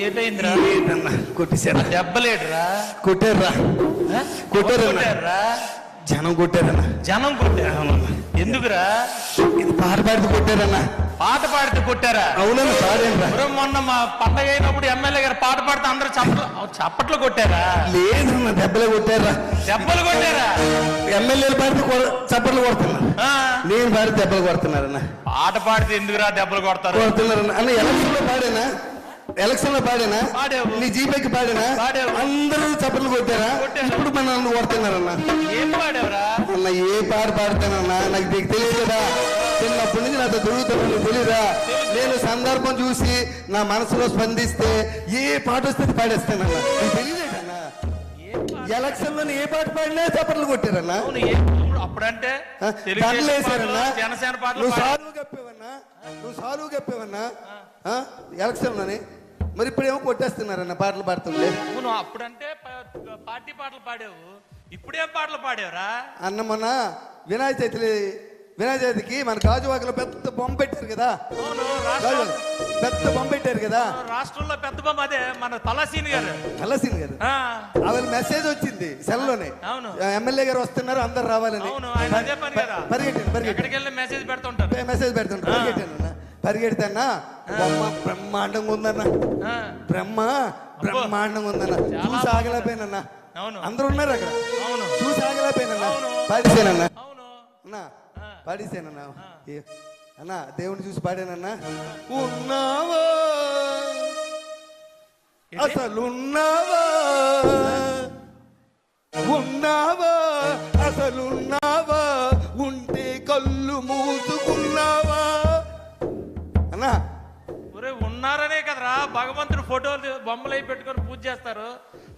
ఏటైందిరా కొట్టేశారా దెబ్బలేడురా కొట్టారా? జనం కొట్టారన్నా జనం కొట్టారు. ఎందుకురా ఇది పాట పాడితే కొట్టారన్నా పాట పాడితే కొట్టారా అవునన్నా ఎవరో మొన్న మా పండగ అయినప్పుడు ఎమ్మెల్యే గారు పాట పాడితే అందరూ చప్పట్లు చప్పట్లు కొట్టారా లేదన్నా దెబ్బలే కొట్టారా దెబ్బలు కొట్టారా ఎమ్మెల్యేలు పాడితే చప్పట్లు కొడుతున్నారు ఆ, నేను పాడితే దెబ్బలు కొడుతున్నారన్నా పాట పాడితే ఎందుకురా దెబ్బలు కొడతారు కొడుతున్నారన్నా అన్న ఎలక్షన్ ఎలక్షన్లో పాడేనా. నీ జీపేకి పాడేనా. అందరూ చప్పట్లు కొట్టారా. ఇప్పుడు మన నన్ను కొడుతున్నారన్నా అన్న ఏ పాట పాడతానన్నా? నాకు నీకు తెలియదు కదా చిన్నప్పటి నుంచి నాతో తిరుగుతాను తెలియదా నేను సందర్భం చూసి నా మనసులో స్పందిస్తే ఏ పాట వస్తే పాడేస్తానన్నా. నీకు తెలియదేటన్నా? ఎలక్షన్లో ఏ పాట పాడినా చప్పట్లు కొట్టారన్నా? అప్పుడంటే పాటలు, జనసేన పాటలు నువ్వు. సాలువు కప్పేవన్నా నువ్వు సాలువు కప్పేవన్నా ఆ, ఎలక్షన్లోని మరి ఇప్పుడేమో కొట్టేస్తున్నారన్న పాటలు పాడుతుంటే. అవును అప్పుడంటే ప- పార్టీ పాటలు పాడావు. ఇప్పుడేం పాటలు పాడావురా? అన్న మొన్న వినాయక చవితి వినాయక చవితికి మన గాజువాకలో పెద్ద బొమ్మ పెట్టారు కదా. అవును పెద్ద బొమ్మ పెట్టారు కదా. రాష్ట్రంలో పెద్ద బొమ్మ అదే మన తలసీని గారు. కలసింది గారు. ఆ, ఆవిడ మెసేజ్ వచ్చింది సెల్లోనే. అవును. ఎమ్మెల్యే గారు వస్తున్నారు అందరు రావాలని. అవును ఆయన అదే పని కదా. పరిగెట్టాను పరిగెట్టాను ఎక్కడికి వెళ్ళి మెసేజ్ పెడుతుంటారు. మెసేజ్ పెడుతుంటారు పరిగెట్టాను అన్న. పరిగెడతానా? బొమ్మ బ్రహ్మాండంగా ఉందన్న. బ్రహ్మ బ్రహ్మాండంగా ఉందన్న. చూసి అందరూ ఉన్నారు అక్కడ. అవును. చూసి ఆగలేకపోయినన్నా. అవును. పాడిసేనన్నా అన్నా. పాడిసేనన్నా అన్నా దేవుని చూసి పాడానన్నా. ఉన్నావా? అసలున్నావా? ఉన్నావా? అసలున్నావా ఉన్నారనే కదరా. భగవంతుడు ఫోటోలు బొమ్మలు అవి పెట్టుకొని పూజ చేస్తారు.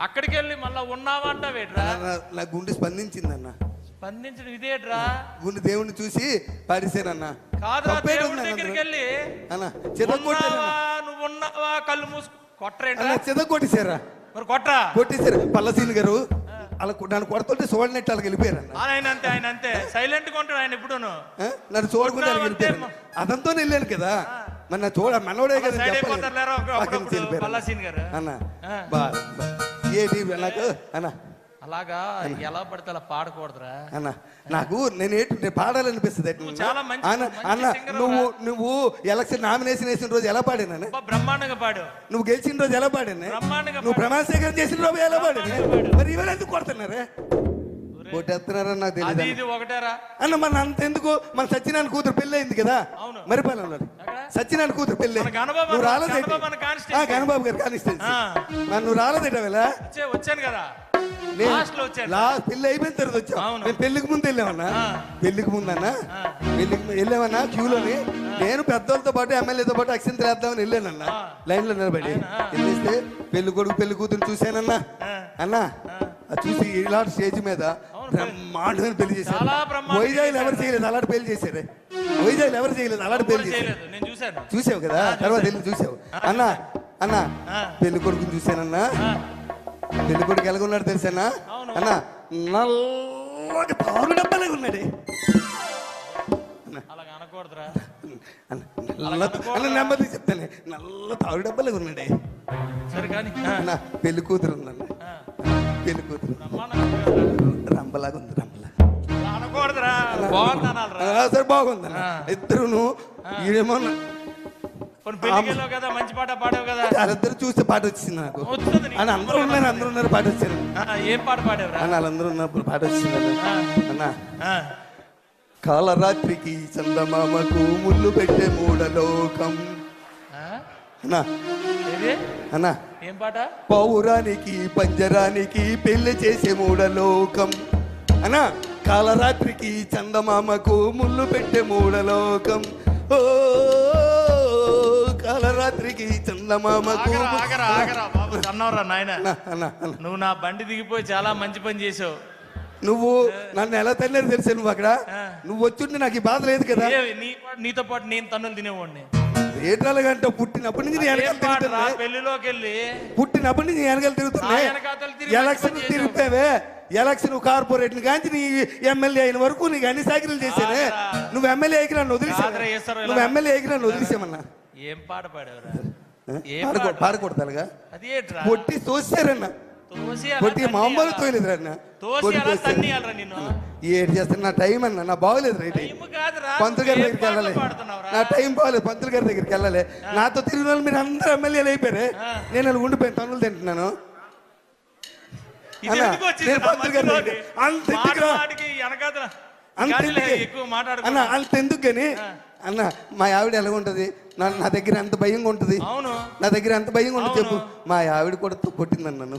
అక్కడికి వెళ్ళి మళ్ళా ఉన్నావా అంటావేట్రా? నా- గుండె స్పందించిందన్న. స్పందించడం ఇదేట్రా? గుండె దేవుని చూసి పాడిసానన్నా కాదురా తప్పేం దేవుడి ఉందన్న దగ్గరికి వెళ్ళి అన్న చెదగొట్టారన్న ఉన్నావా? నువ్వు ఉన్నావా? కళ్ళు మూసుకు కొట్టరేంట్రా? అన్న చెదగొట్టేశారా మరి కొట్రా కొట్టేశారు. పల్లసీని గారు అలా కొ- నన్ను కొడుతుంటే చూడనట్టు వాళ్ళకి వెళ్ళిపోయారన్న. ఆయన అంతే ఆయన అంతే. సైలెంట్గా ఉంటాడు ఆయన ఎప్పుడును. ఆ? నన్ను చూడకుండా వెళ్ళిపోయారు. అదంతా వెళ్ళాను కదా. మరి నా చూడ మనోడే కదా అన్న. బా. ఏది నాకు అన్న. అలాగా ఎలా పడితే అలా పాడకూడదురా. అన్న నాకు నేను ఏంటి పాడాలనిపిస్తుంది నువ్వు చాలా మంచి- అన్న నువ్వు నువ్వు ఎలక్షన్ నామినేషన్ వేసిన రోజు ఎలా పాడాను బ్రహ్మాండంగా పాడు. నువ్వు గెలిచిన రోజు ఎలా పాడాను నువ్వు ప్రమాణ స్వీకారం చేసిన రోజు ఎలా పాడాను. మరి ఇవాళ ఎందుకు కొడుతున్నారే? కొట్టేస్తున్నారని నాకు అది తెలియదు ఇది ఒకటేరా. అన్న మన అంత ఎందుకు మన సత్యనారాయణ కూతురు పెళ్ళి అయింది కదా? అవును. మరిపాలెంలో? సత్యనారాయణ కూతురు పెళ్ళి. నువ్వు రాలేదేంటి? గణబాబు గారు కానిస్టెన్సీ నువ్వు రాలేదేట వచ్చే వచ్చాను కదా. పెళ్ళి అయిపోయిన తర్వాత. మేము పెళ్ళికి ముందు వెళ్ళామన్నా. పెళ్ళికి ముందు అన్న. పెళ్ళికి వెళ్ళామన్నా క్యూలోని? నేను పెద్దోళ్ళతో పాటు ఎమ్మెల్యేతో పాటు అక్షంత వేద్దామని వెళ్ళానన్నా. లైన్లో నిలబడి. వెళ్ళేస్తే పెళ్ళి కొడుకు పెళ్ళి కూతురు చూశానన్నా. అన్నా చూసి ఇలాంటి స్టేజ్ మీద. బ్రహ్మాండమైన పెళ్ళి చేశారు చాలా బ్రహ్మాండంగా వైజాగ్ ఎవరు. చేయలేదు? అలాంటి పెళ్ళి చేశారు వైజాగ్ ఎవరు చేయలేదు? అలాంటి పెళ్ళి చేశారు చూసావు కదా? తర్వాత. వెళ్ళి చూసావు. అన్న అన్న. పెళ్ళి కొడుకుని చూశానన్నా? పెళ్ళి కొడుకు ఎలాగున్నాడు తెలుసానా. అన్న నల్లగా తారు డబ్బాలే ఉన్నాడు. అన్న, నెమ్మది చెప్తానే నల్ల తారు డబ్బాలే ఉన్నాడే. సరే కానీ అన్న పెళ్ళి కూతురు ఉందన్న. పెళ్ళి కూతురు ఉంది అలా అనకూడదురా బాగుంది సరే బాగుందన్న ఆ. ఇద్దరును ఈడేమో కదా మంచి పాట పాడావు కదా. వాళ్ళిద్దరు చూస్తే పాట వచ్చింది నాకు. అని అందరూ ఉన్నారు అందరూ ఉన్నారు పాట వచ్చింది. ఏం పాట పాడావురా? అన్న వాళ్ళందరూ ఉన్నప్పుడు పాట వచ్చింది అన్న. కాలరాత్రికి చందమామకు ముళ్ళు పెట్టే మూడలోకం? అన్నా అన్నా ఏం పాట? పౌరానికి పంజరానికి పెళ్ళి చేసే మూడలోకం అన్నా కాలరాత్రికి చందమామకు ముళ్ళు పెట్టే మూడలోకం ఓ కాలరాత్రికి చందమామకు అన్నవరా నాయన. నువ్వు నా బండి దిగిపోయి చాలా మంచి పని చేసావు. నువ్వు నన్ను ఎలా తల్లేదు తెలుసా నువ్వు అక్కడ. నువ్వు వచ్చుంటే నాకు ఈ బాధ లేదు కదా. నీతో పాటు నేను తన్నులు తినేవాడిని. ఏటాలుగంటే పుట్టినప్పటి నుంచి వెనకాల తిరుగుతున్నా పెళ్ళిలోకి వెళ్ళి పుట్టినప్పటి నుంచి వెనకాల తిరుగుతున్నా ఎలక్షన్ తిరిగిపోయావే. ఎలక్షన్ కార్పొరేట్ కాంచి నీ ఎమ్మెల్యే అయిన వరకు నీకు అన్ని సాకిరీలు చేశానే. నువ్వు ఎమ్మెల్యే ఎగిరి నన్ను వదిలేసా. నువ్వు ఎమ్మెల్యే ఎగిరి నన్ను వదిలేసామన్నా ఏం పాట పాడావురా? పాడకూడదు పొట్టి తోసారన్న. పొట్టి మామూలు తన్నియాలా? తోయలేదురన్న తోసి అలా తన్నియాలరా నిన్ను. ఏడు చేస్తాను నా టైం అన్న నా బాగోలేదు రైట్ పంతులు గారి దగ్గరికి వెళ్ళాలి? నా టైం బాగోలేదు పంతులు గారి దగ్గరికి వెళ్ళాలి. నాతో తిరిగిన వాళ్ళు మీరు అందరూ ఎమ్మెల్యేలు అయిపోయారు. నేను అలా ఉండిపోయాను తనులు తింటున్నాను. అన్న, అంత ఎందుకే? అన్న కానీ అన్న మా ఆవిడ ఎలా ఉంటది నా నా దగ్గర ఎంత భయంగా ఉంటది? నా దగ్గర ఎంత భయంగా ఉంటుంది చెప్పు. మా ఆవిడ కూడా తో- కొట్టిందన్న నన్ను.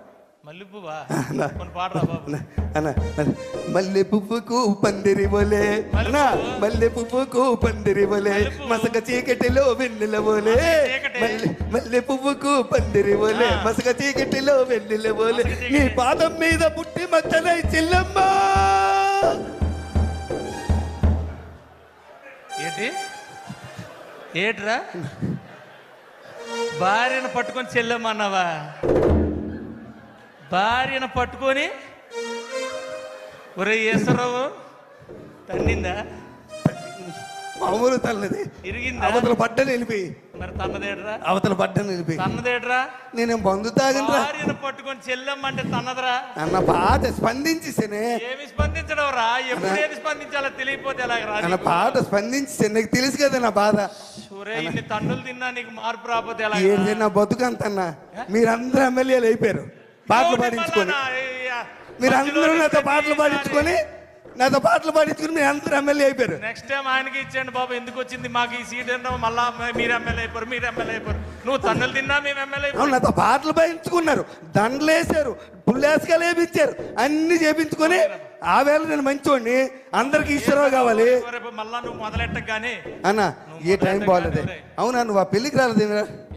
మల్లె పువ్వుకు పందిరి అన్న మల్లె పువ్వుకు పందిరి మల్లెపువ్వు. మసక చీకటిలో వెన్నెల చీకటి. మల్లె పువ్వుకు పందిరి ఆ. మసక చీకటిలో వెన్నెల చీకటి. నీ పాదం మీద పుట్టి మచ్చలై చెల్లమ్మ. ఏంటి? ఏట్రా? భార్యను పట్టుకొని చెల్లెమ్మన్నావా భార్యను పట్టుకొని ఒరే ఈశ్వరరావు తన్నిందా? మామూలు తల్లది. ఇరిగిందా? అవతల పడ్డని వెళ్ళిపోయి మరి తన్నదేట్రా అవతల పడ్డని వెళ్ళిపోయి తన్నదేట్రా నేను బంధు తాగనరా భార్యను పట్టుకొని చెల్లెమ్మ అంటే తన్నదరా? అన్న పాట స్పందించేసేనే. ఏమి స్పందించడం రా ఎప్పుడు ఏది స్పందించాలో తెలియపోతే ఎలాగ రా అన్న పాట స్పందించేసే నీకు తెలుసు కదా నా బాధ. ఒరే ఇన్ని తన్నులు తిన్నా నీకు మార్పు రాకపోతే ఎలాగ ఏంటి నా బతుకంతన్నా. మీరందరూ ఎమ్మెల్యేలు అయిపోయారు. పాటలు పాడించుకొని. మీరందరూ నాతో పాటలు పాడించుకొని నాతో పాటలు పాడించుకొని మీరు అందరూ ఎమ్మెల్యే అయిపోయారు. నెక్స్ట్ టైం ఆయనకి ఇచ్చేయండి బాబు ఎందుకు వచ్చింది? మాకు ఈ సీట్ ఏంటో మళ్ళా మీరు ఎమ్మెల్యే అయిపోరు మీరు ఎమ్మెల్యే అయిపోరు. నువ్వు తన్నులు తిన్నా మేము ఎమ్మెల్యే అవును నాతో పాటలు పాడించుకున్నారు దండలు వేసారు పుల్లేసుకాలు వేపించారు అన్ని చేపించుకొని ఆ వేళ నేను మంచోడిని. అందరికి ఈశ్వరరావు కావాలి. మళ్ళా నువ్వు మొదలెట్టగానే అన్న ఏ టైం బాగోలేదే. అవునా నువ్వు ఆ పెళ్ళికి రాలేదు పెళ్ళికి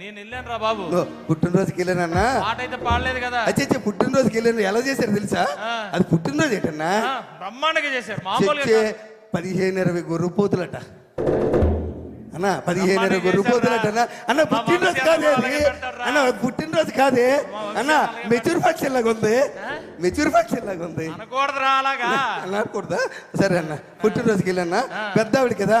నేను వెళ్ళాను రా బాబు. పుట్టినరోజుకి వెళ్ళానన్నా. పాట అయితే పాడలేదు కదా. అచ్చే పుట్టినరోజుకి వెళ్ళాను. ఎలా చేశారు తెలుసా. అది పుట్టినరోజు ఏంటన్నా? బ్రహ్మాండంగా చేశారు. మామూలుగా. పదిహేను ఇరవై గొర్రె పోతులట. అన్న పదిహేను ఇరవై గొర్రె పోతులట? అన్న. పుట్టినరోజు కాదే అన్న పుట్టినరోజు కాదే? అన్న మెచ్యూర్ ఫంక్షన్ లాగా ఉంది. మెచ్యూర్ ఫంక్షన్ లాగా ఉంది. అనకూడదురా అలాగా. అనకూడదా? సరే అన్న పుట్టినరోజుకి వెళ్ళన్నా. పెద్ద ఆవిడ కదా?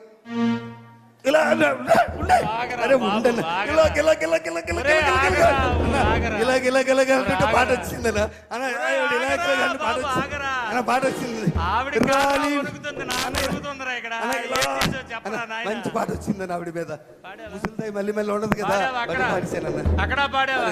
ఇలా ఇలా, ఇలా, ఉండే. ఆగరా అరే బాబు, ఉండన్న. ఆగరా. ఇలా, ఇలా, ఇలా, ఇలా, ఇలా, ఒరే, ఇలా, ఇలా, ఆగరా, అన్న, ఆగరా. ఇలా, ఇలా, ఇలా, ఇలా అంటుంటే పాట ఇలా, ఇలా, వచ్చింది. పాట వచ్చింది ఆవిడ? మంచి పాట వచ్చిందని మీద? ముసలిదాయి మళ్ళీ మళ్ళీ ఉండదు కదా. అక్కడ? పాడావా?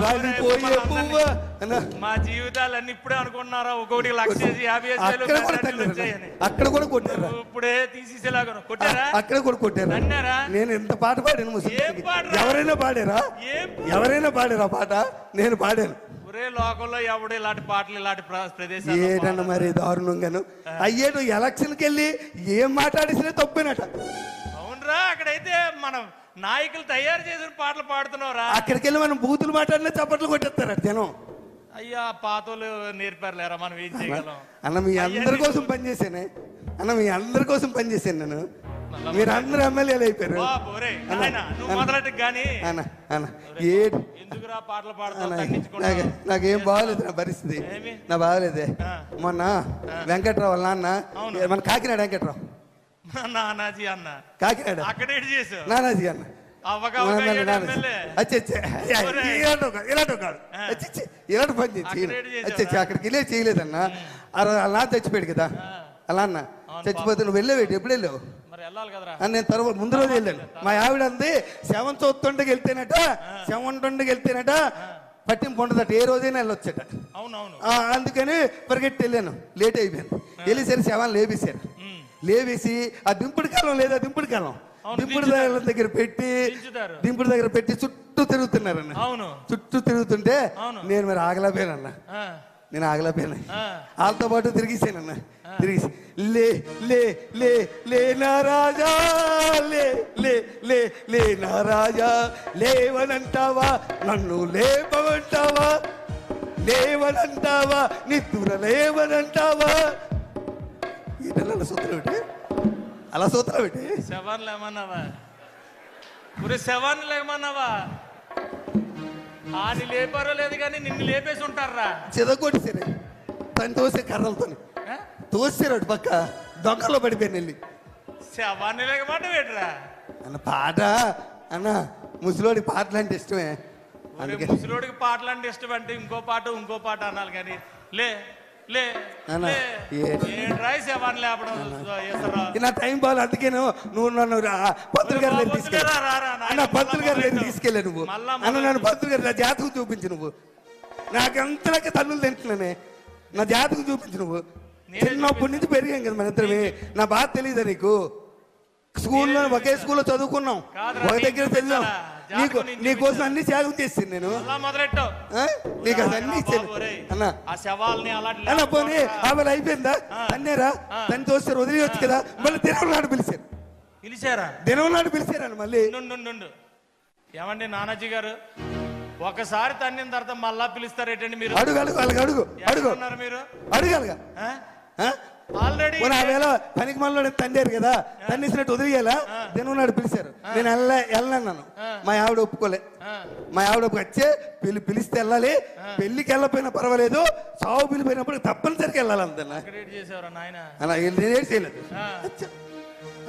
రాలిపోయే పువ్వా? అన్నా మా జీవితాలన్నీ ఇప్పుడే అనుకున్నారా? ఒక్కొక్కటి లక్ష యాభై అక్కడ కూడా కొట్టారు? ఇప్పుడే తీసేసేలాగా కొట్టారా? అక్కడ కూడా కొట్టారా? అన్నారా? నేను ఎంత పాట పాడాను? ఎవరైనా పాడారా? ఎవరైనా పాడారా పాట? నేను పాడాను. ఒరే లోకంలో ఎవడు ఇలాంటి పాటలు ఇలాంటి ప్ర- ప్రదేశాలు ఏటన్న మరి దారుణంగాను. అయ్యేటు ఎలక్షన్కి వెళ్ళి ఏం మాట్లాడేసినా తప్పేనట. అవునరా అక్కడైతే మనం నాయకులు తయారు చేసిన పాటలు పాడుతున్నావురా. అక్కడికి వెళ్ళి మనం బూతులు మాట్లాడినా చప్పట్లు కొట్టేస్తారు జనం. అయ్యా పాతలు నేర్పారులేరా మనం ఏం చేయగలం? అన్న మీ అందరి కోసం పనిచేసానే అన్న మీ అందరి కోసం పనిచేశాను నేను. మీరు అందరు ఎమ్మెల్యేలు అయిపోయారు. మొదలెట్టు గాని. అన్న అన్న ఏ ఎందుకురా పాటలు పాడతావు అన్న, నాకు బాగలేదు నా పరిస్థితి? నా బాగలేదే. మొన్న వెంకట్రావు వాళ్ళ నాన్న. మన కాకినాడ వెంకట్రావు. నానాజీ అన్న. కాకినాడ. అక్కడేటి చేసావు? నానాజీ అన్న. ఇలాంటి కాదు. పని చేసి అక్కడికి వెళ్ళే చేయలేదన్న. నాన్న చచ్చిపోయాడు కదా. అలా అన్న. చచ్చిపోతే నువ్వు వెళ్ళేవేటి ఎప్పుడు వెళ్ళావు? నేను తర్వాత ముందు రోజు వెళ్ళాను. మా ఆవిడ అంది సెవెన్ చదువుతుండకి వెళ్తేనట సెవెన్ ట్వంటీకి వెళ్తేనట పట్టింపు ఉండదట ఏ రోజైనా వెళ్ళొచ్చట. అవునవును. అందుకని పరిగెట్టి వెళ్ళాను. లేట్ అయిపోయింది. వెళ్ళేసరి శవాన్ని లేపేశారు. లేవేసి ఆ దింపుడు కాలం లేదా దింపుడు కాలం? దింపుడు. దగ్గర దగ్గర పెట్టి. దింపుడు దగ్గర పెట్టి చుట్టూ తిరుగుతున్నారన్న. అవును. చుట్టూ తిరుగుతుంటే. నేను మరి ఆగలేకపోయానన్న. ఆ, నేను ఆగలేకపోయాను. ఆ. వాళ్ళతో పాటు తిరిగిసానన్న. తిరిగి లే లే లే లే నా రాజా లే లే లే లే నా రాజా లేవనంటావా? నన్ను లేపమంటావా? లేవనంటావా? నిద్దుర లేవనంటావా? ఏంటన్నా అలా సూత్రం ఏంటి? అలా సూత్రం ఏంటి? శవాన్ని లేమన్నావా? ఒరే శవాన్ని లేమన్నావా? ఆని లేపారో లేదు కానీ నిన్ను లేపేసి ఉంటారా? చెదగొట్టేసారు తను తోసే కర్రలతో. తోసారు అటు పక్క. దొంగలో పడిపోయాను వెళ్ళి. శవాన్ని లేకమాట వేటరా అన్న పాట అన్న ముసలోడి పాటలు అంటే ఇష్టమే ముసలోడికి పాటలు అంటే ఇష్టం అంటే ఇంకో పాట ఇంకో పాట అనాలి కానీ లే నా టైం నువ్వు నన్ను పంతులు గారి తీసుకెళ్ళి గారి నువ్వు. అన్న నన్ను గారి నా జాతకం చూపించు నువ్వు. నాకంతలకి తన్నులు తింటున్నానే? నా జాతకం చూపించు నువ్వు. నేనే చిన్నప్పటి నుంచి పెరిగాం కదా మన ఇద్దరమే నా బాధ తెలియదా నీకు? స్కూల్లో ఒకే స్కూల్లో చదువుకున్నాం. ఒక దగ్గర తెలిసాం? నీకు నీకోసం అన్ని త్యాగం చేసింది నేను? నీకు అది అన్ని అన్న. ఆ శవాల్ని అన్న పోనీ. ఆమె అయిపోయిందా తన్నేరా? తను చూస్తారు వదిలేయచ్చు కదా. మళ్ళీ దినం నాడు పిలిచారు. పిలిచారా? దినం నాడు పిలిచారని మళ్ళీ. ఏమండి నానాజీ గారు? ఒకసారి తన్నిన తర్వాత మళ్ళా పిలుస్తారేటండి మీరు? అడుగు అడుగు అడుగు అడుగు. ఉన్నారు మీరు? అడుగలగా ఆల్రెడీ వేళ పనికి మనలో తండారు కదా తన్నేసినట్టు వదిలేయాలా? నాడు పిలిచారు. నేను వెళ్ళ వెళ్ళన్నాను మా ఆవిడ ఒప్పుకోలే. మా ఆవిడ వచ్చే పిలి పిలిస్తే వెళ్ళాలి. పెళ్ళికి వెళ్ళకపోయినా పర్వాలేదు. సాగు పిలిపోయినప్పుడు తప్పనిసరిగా వెళ్ళాలి అంతన్నా అలా నేనేం చేయలేదు.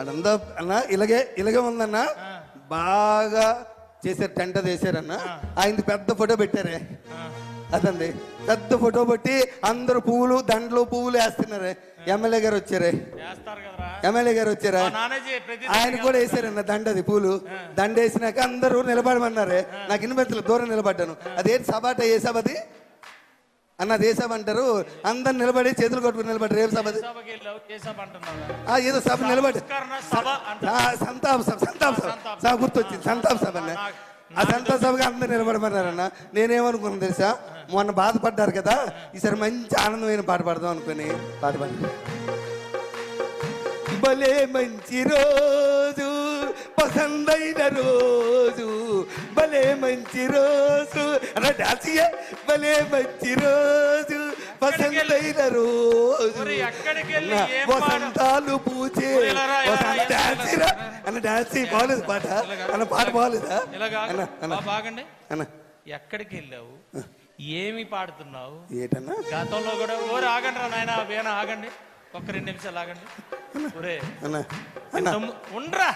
అదంతా అన్న ఇలాగే ఇలాగే ఉందన్న బాగా చేశారు టెంట చేశారన్న ఆయనది పెద్ద ఫోటో పెట్టారే. అదండి. పెద్ద ఫోటో పెట్టి అందరు పువ్వులు దండలు పువ్వులు వేస్తున్నారే. ఎమ్మెల్యే గారు వచ్చారే. ఎమ్మెల్యే గారు వచ్చారా? ఆయన కూడా వేసారన్న దండది పూలు. దండ వేసినాక అందరూ నిలబడమన్నారే. నాకు ఇన్వెంతలు దూరం నిలబడ్డాను. అదేంటి సభ అంటే ఏ సభ అది అన్న అది ఏ సభ అంటారు? అందరు నిలబడి చేతులు కొట్టుకుని నిలబడ్డారు. ఏం సభ అది ఏదో సభ నిలబడి సంతాప సభ సంతాప సభ. సభ గుర్తొచ్చింది సంతాప సభ అన్న. ఆ సంతాప సభగా అందరు నిలబడమన్నారన్న నేనేమనుకున్నాను తెలుసా మొన్న బాధపడ్డారు కదా ఈసారి మంచి ఆనందమైన పాట పాడదాం అనుకుని పాట పాడి భలే మంచి రోజు పసందైన రోజు భలే మంచి రోజు చెయ్యి. భలే మంచి రోజు పసందైన రోజు వసంతాలు రా, వసంత ఇలా రా, డాన్స్ ఇలా రా. రా. అన్న డాన్స్ బాగలేదు పాట. అన్న పాట బాగలేదా అన్న బాగండి అన్న. ఎక్కడికి వెళ్ళావు? ఏమి పాడుతున్నావు? ఏటన్నా? గతంలో కూడా ఓరే ఆగండి రా నాయన వేణ ఆగండి. ఒక్క రెండు నిమిషాలు ఆగండి. ఒరే అన్న. ఉండ్రా.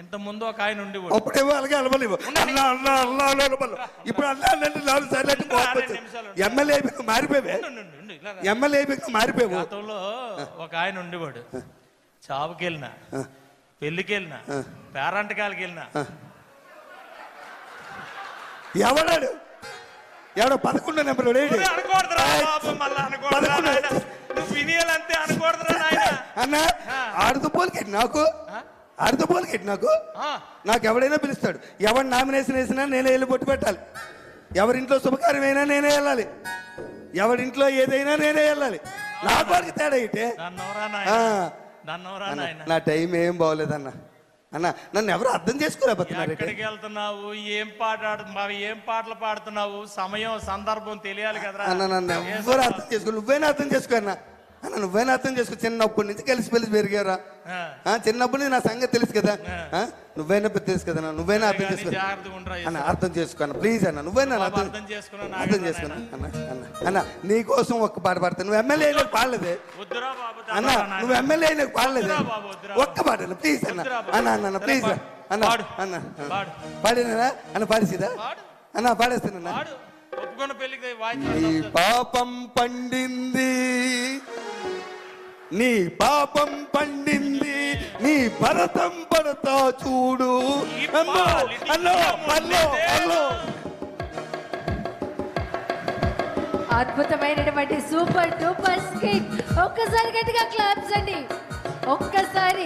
ఇంత ముందు ఒక ఆయన ఉండి అప్పుడేమో అలాగే అలవలేవు. అన్న అన్న అన్న అన్న అలవలు ఇప్పుడు అన్న అన్న నాలుగు సార్లు అంటే కోపం రెండు వచ్చింది. నిమిషాలు. ఎమ్మెల్యే మారిపోయావే. ఎమ్మెల్యే అయిపోయి మారిపోయావు. గతంలో ఒక ఆయన ఉండేవాడు. చావుకి వెళ్ళినా పెళ్ళికి వెళ్ళినా పేరంటకాలకి వెళ్ళినా ఎవడాడు? ఎవడో పదకొండో నెంబర్. ఒరే, అనకూడదురా అన్న ఆడుతూ పోలికెట్టి నాకు? ఆడుతూ పోలికెట్టి నాకు? నాకు ఎవడైనా పిలుస్తాడు. ఎవరు నామినేషన్ వేసినా నేనే వెళ్ళి బొట్టు పెట్టాలి. ఎవరింట్లో శుభకార్యమైనా నేనే వెళ్ళాలి. ఎవరింట్లో ఏదైనా నేనే వెళ్ళాలి. నాకు వాడికి తేడా ఇటే నా టైం ఏం బాగోలేదన్న అన్న. నన్ను ఎవరు అర్థం చేసుకోలేకపోతున్నారు ఎక్కడికి వెళ్తున్నావు ఏం పాట ఏం పాటలు పాడుతున్నావు? సమయం సందర్భం తెలియాలి కదరా. అన్న నన్ను ఎవరు అర్థం చేసుకో నువ్వైనా అర్థం చేసుకో అన్న. అన్న నువ్వైనా అర్థం చేసుకో. చిన్నప్పటి నుంచి కలిసి పెలిసి పెరిగారా నుంచి నా సంగతి తెలుసు కదా? నువ్వేనా తెలుసు కదా నువ్వేనా అర్థం కానీ చేసుకో. జాగ్రత్తగా ఉండరా అన్న అర్థం చేసుకో అన్న ప్లీజ్ అన్న నువ్వేనా అర్థం అర్థం చేసుకున్నా చేసుకున్నా. అన్న అన్న అన్న నీ కోసం ఒక్క పాట పాడతా. నువ్వు ఎమ్మెల్యే అయినా పాడలేదే. అన్న. నువ్వు ఎమ్మెల్యే అయినా పాడలేదే. ఒక్క పాట అన్న ప్లీజ్ అన్న. అన్న అన్న ప్లీజ్. అన్న. అన్న పాడు. పాడినా అన్న పాడేసిదా? పాడు. అన్న పాడేస్తానన్న. పాడు. ఒప్పుకున్న పెళ్ళికి నీ వాయించాలి పాపం పండింది. నీ పాపం పండింది నీ భరతం పడతా చూడు. అమ్మో అల్లో అల్లో అల్లో అద్భుతమైనటువంటి సూపర్ డూపర్ స్కిట్. ఒక్కసారి గట్టిగా క్లాప్స్ అండి. ఒక్కసారి.